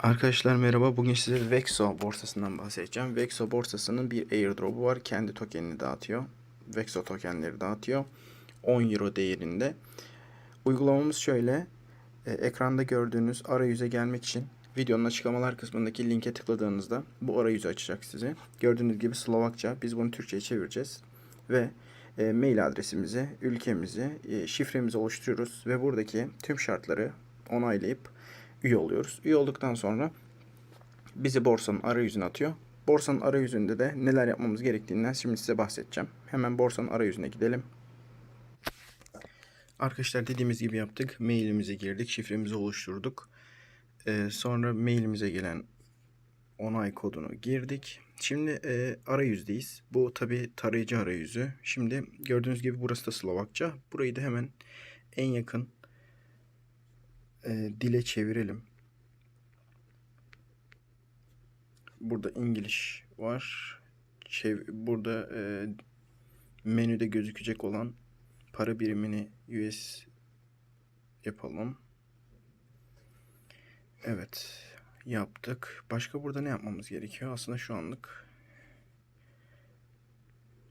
Arkadaşlar merhaba. Bugün size Vexo borsasından bahsedeceğim. Vexo borsasının bir airdrop'u var. Kendi tokenini dağıtıyor. Vexo tokenleri dağıtıyor. 10 euro değerinde. Uygulamamız şöyle. E, ekranda gördüğünüz arayüze gelmek için videonun açıklamalar kısmındaki linke tıkladığınızda bu arayüzü açacak size. Gördüğünüz gibi Slovakça. Biz bunu Türkçe'ye çevireceğiz. Ve e, mail adresimizi, ülkemizi, e, şifremizi oluşturuyoruz. Ve buradaki tüm şartları onaylayıp üye oluyoruz. Üye olduktan sonra bizi borsanın arayüzüne atıyor. Borsanın arayüzünde de neler yapmamız gerektiğinden şimdi size bahsedeceğim. Hemen borsanın arayüzüne gidelim. Arkadaşlar dediğimiz gibi yaptık. Mailimize girdik, şifremizi oluşturduk. Ee, sonra mailimize gelen onay kodunu girdik. Şimdi e, arayüzdeyiz. Bu tabi tarayıcı arayüzü. Şimdi gördüğünüz gibi burası da Slovakça. Burayı da hemen en yakın e, dile çevirelim. Burada İngiliz var. Çev burada e, menüde gözükecek olan para birimini US yapalım. Evet. Yaptık. Başka burada ne yapmamız gerekiyor? Aslında şu anlık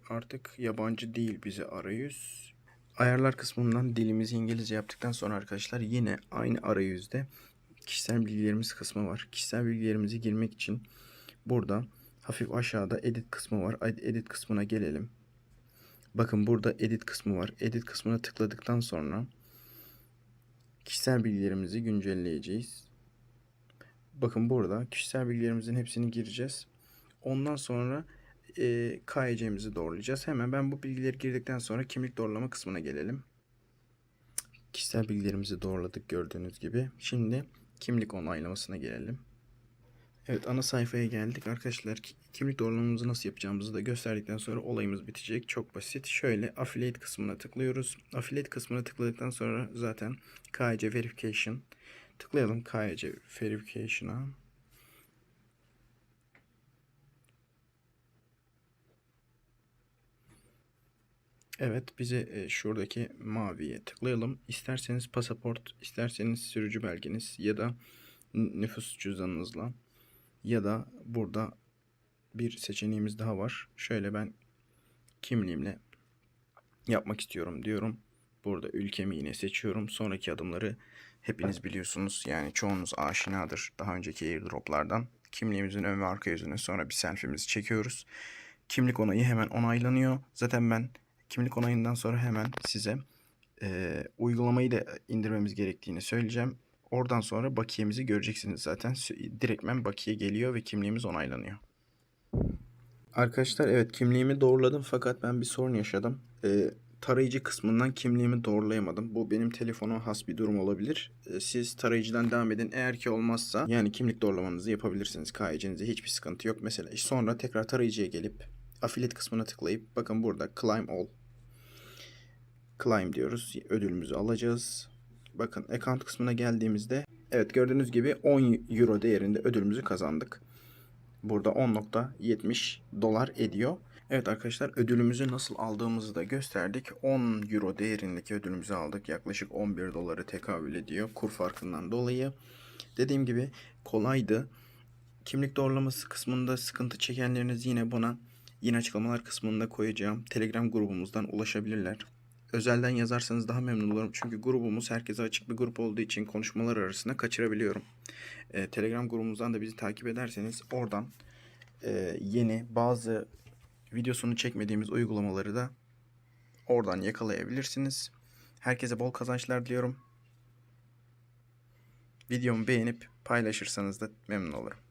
artık yabancı değil bize arayüz. Ayarlar kısmından dilimizi İngilizce yaptıktan sonra arkadaşlar yine aynı arayüzde kişisel bilgilerimiz kısmı var. Kişisel bilgilerimizi girmek için burada hafif aşağıda edit kısmı var. Edit kısmına gelelim. Bakın burada edit kısmı var. Edit kısmına tıkladıktan sonra kişisel bilgilerimizi güncelleyeceğiz. Bakın burada kişisel bilgilerimizin hepsini gireceğiz. Ondan sonra e, KYC'mizi doğrulayacağız. Hemen ben bu bilgileri girdikten sonra kimlik doğrulama kısmına gelelim. Kişisel bilgilerimizi doğruladık gördüğünüz gibi. Şimdi kimlik onaylamasına gelelim. Evet ana sayfaya geldik. Arkadaşlar kimlik doğrulamamızı nasıl yapacağımızı da gösterdikten sonra olayımız bitecek. Çok basit. Şöyle affiliate kısmına tıklıyoruz. Affiliate kısmına tıkladıktan sonra zaten KYC verification tıklayalım KYC verification'a. Evet bize e, şuradaki maviye tıklayalım. İsterseniz pasaport, isterseniz sürücü belgeniz ya da nüfus cüzdanınızla ya da burada bir seçeneğimiz daha var. Şöyle ben kimliğimle yapmak istiyorum diyorum. Burada ülkemi yine seçiyorum. Sonraki adımları hepiniz biliyorsunuz. Yani çoğunuz aşinadır daha önceki airdroplardan. Kimliğimizin ön ve arka yüzüne sonra bir selfie'mizi çekiyoruz. Kimlik onayı hemen onaylanıyor. Zaten ben kimlik onayından sonra hemen size e, uygulamayı da indirmemiz gerektiğini söyleyeceğim. Oradan sonra bakiyemizi göreceksiniz zaten. Direktmen bakiye geliyor ve kimliğimiz onaylanıyor. Arkadaşlar evet kimliğimi doğruladım fakat ben bir sorun yaşadım. Ee, tarayıcı kısmından kimliğimi doğrulayamadım. Bu benim telefona has bir durum olabilir. Ee, siz tarayıcıdan devam edin. Eğer ki olmazsa yani kimlik doğrulamanızı yapabilirsiniz. KYC'nize hiçbir sıkıntı yok. Mesela sonra tekrar tarayıcıya gelip affiliate kısmına tıklayıp bakın burada claim all. Claim diyoruz. Ödülümüzü alacağız. Bakın account kısmına geldiğimizde evet gördüğünüz gibi 10 euro değerinde ödülümüzü kazandık. Burada 10.70 dolar ediyor. Evet arkadaşlar ödülümüzü nasıl aldığımızı da gösterdik. 10 euro değerindeki ödülümüzü aldık. Yaklaşık 11 doları tekabül ediyor kur farkından dolayı. Dediğim gibi kolaydı. Kimlik doğrulaması kısmında sıkıntı çekenleriniz yine buna yine açıklamalar kısmında koyacağım. Telegram grubumuzdan ulaşabilirler. Özelden yazarsanız daha memnun olurum. Çünkü grubumuz herkese açık bir grup olduğu için konuşmalar arasında kaçırabiliyorum. Ee, Telegram grubumuzdan da bizi takip ederseniz oradan e, yeni bazı videosunu çekmediğimiz uygulamaları da oradan yakalayabilirsiniz. Herkese bol kazançlar diliyorum. Videomu beğenip paylaşırsanız da memnun olurum.